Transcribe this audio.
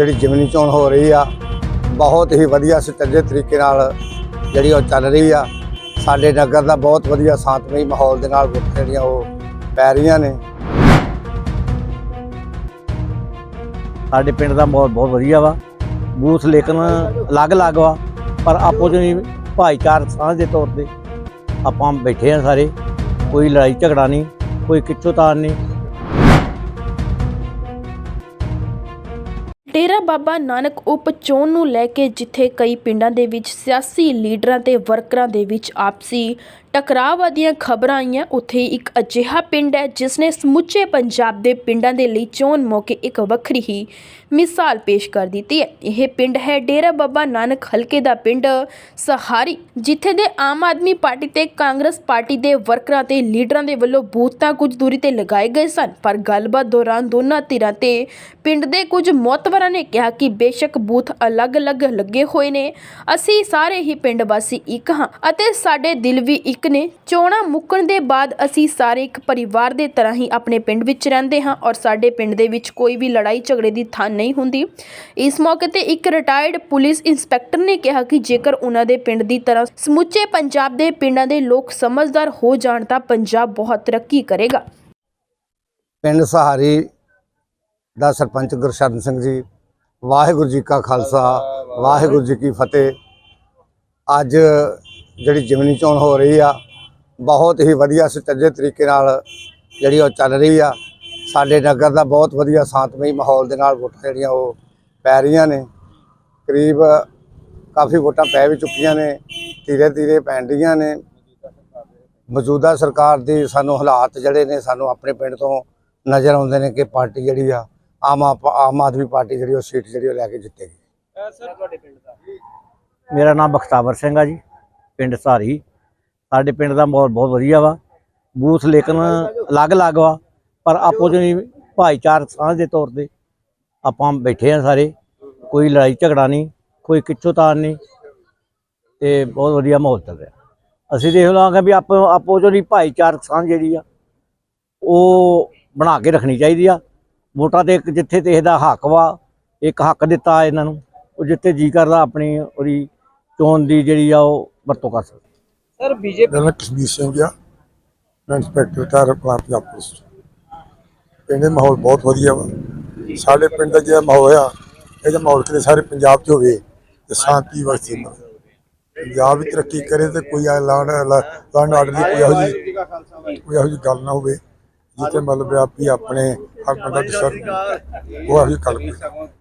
ਜਿਹੜੀ ਜਿਮਨੀ ਚੋਣ ਹੋ ਰਹੀ ਆ, ਬਹੁਤ ਹੀ ਵਧੀਆ ਸੁਚੱਜੇ ਤਰੀਕੇ ਨਾਲ ਜਿਹੜੀ ਉਹ ਚੱਲ ਰਹੀ ਆ। ਸਾਡੇ ਨਗਰ ਦਾ ਬਹੁਤ ਵਧੀਆ ਸ਼ਾਂਤਮਈ ਮਾਹੌਲ ਦੇ ਨਾਲ ਵੋਟਾਂ ਜਿਹੜੀਆਂ ਉਹ ਪੈ ਰਹੀਆਂ ਨੇ। ਸਾਡੇ ਪਿੰਡ ਦਾ ਮਾਹੌਲ ਬਹੁਤ ਵਧੀਆ ਵਾ। ਬੂਥ ਲੇਕਿਨ ਅਲੱਗ-ਅਲੱਗ ਵਾ, ਪਰ ਆਪੋ ਜੀ ਭਾਈਚਾਰ ਸਾਂਝ ਦੇ ਤੌਰ ਤੇ ਆਪਾਂ ਬੈਠੇ ਆ ਸਾਰੇ। ਕੋਈ ਲੜਾਈ ਝਗੜਾ ਨਹੀਂ, ਕੋਈ ਕਿੱਛੋ ਤਾਰ ਨਹੀਂ। ਡੇਰਾ ਬਾਬਾ ਨਾਨਕ ਉਪ ਚੋਣ ਨੂੰ ਲੈ ਕੇ ਜਿੱਥੇ ਕਈ ਪਿੰਡਾਂ ਦੇ ਵਿੱਚ ਸਿਆਸੀ ਲੀਡਰਾਂ ਤੇ ਵਰਕਰਾਂ ਦੇ ਵਿੱਚ ਆਪਸੀ ਟਕਰਾਅ ਦੀਆਂ ਖਬਰਾਂ ਆਈਆਂ। ਉੱਥੇ ਇੱਕ ਅਜਿਹਾ ਪਿੰਡ ਹੈ ਜਿਸ ਨੇ ਸਮੁੱਚੇ ਪੰਜਾਬ ਦੇ ਪਿੰਡਾਂ ਦੇ ਲਈ ਚੋਣ ਮੌਕੇ ਇੱਕ ਵੱਖਰੀ ਹੀ ਮਿਸਾਲ ਪੇਸ਼ ਕਰ ਦਿੱਤੀ ਹੈ। ਇਹ ਪਿੰਡ ਹੈ ਡੇਰਾ ਬਾਬਾ ਨਾਨਕ ਹਲਕੇ ਦਾ ਪਿੰਡ ਸਹਾਰੀ, ਜਿੱਥੇ ਦੇ ਆਮ ਆਦਮੀ ਪਾਰਟੀ ਤੇ ਕਾਂਗਰਸ ਪਾਰਟੀ ਦੇ ਵਰਕਰਾਂ ਤੇ ਲੀਡਰਾਂ ਦੇ ਵੱਲੋਂ ਬੂਥ ਤਾਂ ਕੁਝ ਦੂਰੀ ਤੇ ਲਗਾਏ ਗਏ ਸਨ। ਪਰ ਗੱਲਬਾਤ ਦੌਰਾਨ ਦੋਨਾਂ ਧਿਰਾਂ ਤੇ ਪਿੰਡ ਦੇ ਕੁਝ ਮੌਤਵਰਾਂ ਨੇ ਕਿਹਾ ਕਿ ਬੇਸ਼ੱਕ ਬੂਥ ਅਲੱਗ-ਅਲੱਗ ਲੱਗੇ ਹੋਏ ਨੇ। ਅਸੀਂ ਸਾਰੇ ਹੀ ਪਿੰਡ ਵਾਸੀ ਇੱਕ ਹਾਂ ਅਤੇ ਸਾਡੇ ਦਿਲ ਵੀ ਇੱਕ ਨੇ ਚੋਣਾਂ ਮੁੱਕਣ ਦੇ ਬਾਅਦ ਅਸੀਂ ਸਾਰੇ ਇੱਕ ਪਰਿਵਾਰ ਦੇ ਤਰ੍ਹਾਂ ਹੀ ਆਪਣੇ ਪਿੰਡ ਵਿੱਚ ਰਹਿੰਦੇ ਹਾਂ ਔਰ ਸਾਡੇ ਪਿੰਡ ਦੇ ਵਿੱਚ ਕੋਈ ਵੀ ਲੜਾਈ ਝਗੜੇ ਦੀ ਥਾਂ ਨਹੀਂ ਹੁੰਦੀ। ਇਸ ਮੌਕੇ ਤੇ ਇੱਕ ਰਿਟਾਇਰਡ ਪੁਲਿਸ ਇੰਸਪੈਕਟਰ ਨੇ ਕਿਹਾ ਕਿ ਜੇਕਰ ਉਹਨਾਂ ਦੇ ਪਿੰਡ ਦੀ ਤਰ੍ਹਾਂ ਸਮੁੱਚੇ ਪੰਜਾਬ ਦੇ ਪਿੰਡਾਂ ਦੇ ਲੋਕ ਸਮਝਦਾਰ ਹੋ ਜਾਣ ਤਾਂ ਪੰਜਾਬ ਬਹੁਤ ਤਰੱਕੀ ਕਰੇਗਾ। ਪਿੰਡ ਸਹਾਰੀ ਦਾ ਸਰਪੰਚ ਗੁਰਸ਼ਰਨ ਸਿੰਘ ਜੀ, ਵਾਹਿਗੁਰੂ ਜੀ ਕਾ ਖਾਲਸਾ, ਵਾਹਿਗੁਰੂ ਜੀ ਕੀ ਫਤਿਹ। ਅੱਜ ਜਿਹੜੀ ਜਿਮਨੀ ਚੋਣ ਹੋ ਰਹੀ ਆ, ਬਹੁਤ ਹੀ ਵਧੀਆ ਸੁਚੱਜੇ ਤਰੀਕੇ ਨਾਲ ਜਿਹੜੀ ਉਹ ਚੱਲ ਰਹੀ ਆ। ਸਾਡੇ ਨਗਰ ਦਾ ਬਹੁਤ ਵਧੀਆ ਸ਼ਾਂਤਮਈ ਮਾਹੌਲ ਦੇ ਨਾਲ ਵੋਟਾਂ ਜਿਹੜੀਆਂ ਉਹ ਪੈ ਰਹੀਆਂ ਨੇ। ਕਰੀਬ ਕਾਫੀ ਵੋਟਾਂ ਪੈ ਵੀ ਚੁੱਕੀਆਂ ਨੇ ਧੀਰੇ ਧੀਰੇ ਪੈਣ ਰਹੀਆਂ ਨੇ। ਮੌਜੂਦਾ ਸਰਕਾਰ ਦੀ ਸਾਨੂੰ ਹਾਲਾਤ ਜਿਹੜੇ ਨੇ, ਸਾਨੂੰ ਆਪਣੇ ਪਿੰਡ ਤੋਂ ਨਜ਼ਰ ਆਉਂਦੇ ਨੇ ਕਿ ਪਾਰਟੀ ਜਿਹੜੀ ਆ, ਆਮ ਆਪ- ਆਮ ਆਦਮੀ ਪਾਰਟੀ ਜਿਹੜੀ ਉਹ ਸੀਟ ਜਿਹੜੀ ਉਹ ਲੈ ਕੇ ਜਿੱਤੇਗੀ। ਮੇਰਾ ਨਾਮ ਬਖਤਾਵਰ ਸਿੰਘ ਆ ਜੀ। ਪਿੰਡ ਸਾਰੀ। ਸਾਡੇ ਪਿੰਡ ਦਾ ਮਾਹੌਲ ਬਹੁਤ ਵਧੀਆ ਵਾ। ਬੂਥ ਲੇਕਿਨ ਅਲੱਗ-ਅਲੱਗ ਵਾ। ਪਰ ਆਪੋ ਜੀ ਭਾਈਚਾਰ ਸਾਂਝ ਦੇ ਤੌਰ ਤੇ ਆਪਾਂ ਬੈਠੇ ਆ ਸਾਰੇ। ਕੋਈ ਲੜਾਈ ਝਗੜਾ ਨਹੀਂ, ਕੋਈ ਕਿੱਛੋ ਤਾਰ ਨਹੀਂ। ਤੇ ਬਹੁਤ ਵਧੀਆ ਮਾਹੌਲ ਚੱਲ ਰਿਹਾ। ਅਸੀਂ ਦੇਖ ਲਾਂਗੇ ਵੀ ਆਪੋ ਆਪੋ ਜੀ ਭਾਈਚਾਰਕ ਸਾਂਝ ਜਿਹੜੀ ਆ, ਉਹ ਬਣਾ ਕੇ ਰੱਖਣੀ ਚਾਹੀਦੀ ਆ। ਵੋਟਾਂ ਤੇ ਇੱਕ ਜਿੱਥੇ ਤੇ ਇਹਦਾ ਹੱਕ ਵਾ, ਇੱਕ ਹੱਕ ਦਿੱਤਾ ਇਹਨਾਂ ਨੂੰ। ਉਹ ਜਿੱਥੇ ਜੀ ਕਰਦਾ ਆਪਣੀ ਉਹਦੀ ਚੋਣ ਦੀ ਜਿਹੜੀ ਆ ਉਹ ਵਰਤੋਂ ਕਰ ਸਕਦਾ। ਸਰ ਬੀਜੇਪੀ ਮੇਰਾ ਨਾਮ ਕਸ਼ਮੀਰ ਸਿੰਘ ਆ। ਮੈਂ ਇੰਸਪੈਕਟਰ ਤਾਰ ਪਲਾਂਟ ਪੰਜਾਬ ਪੁਲਿਸ ਪਿੰਡ ਦਾ ਮਾਹੌਲ ਬਹੁਤ ਵਧੀਆ ਵਾ। ਸਾਡੇ ਪਿੰਡ ਦਾ ਜਿਹੜਾ ਮਾਹੌਲ ਆ ਇਹਦਾ ਮਾਹੌਲ ਕਿਤੇ ਸਾਰੇ ਪੰਜਾਬ 'ਚ ਹੋਵੇ ਤੇ ਸ਼ਾਂਤੀ ਵਸੀ ਪੰਜਾਬ ਵੀ ਤਰੱਕੀ ਕਰੇ ਤੇ ਕੋਈ ਲਾਣ ਲਾਣ ਆਰਡਰ ਦੀ ਕੋਈ ਇਹੋ ਜਿਹੀ ਕੋਈ ਇਹੋ ਜਿਹੀ ਗੱਲ ਨਾ ਹੋਵੇ। ਜਿੱਥੇ ਮਤਲਬ ਆ ਵੀ ਆਪਣੇ ਹਰ ਬੰਦਾ ਡਿਸਰ ਉਹ ਇਹੋ ਜਿਹੀ ਗੱਲ। ਕੋਈ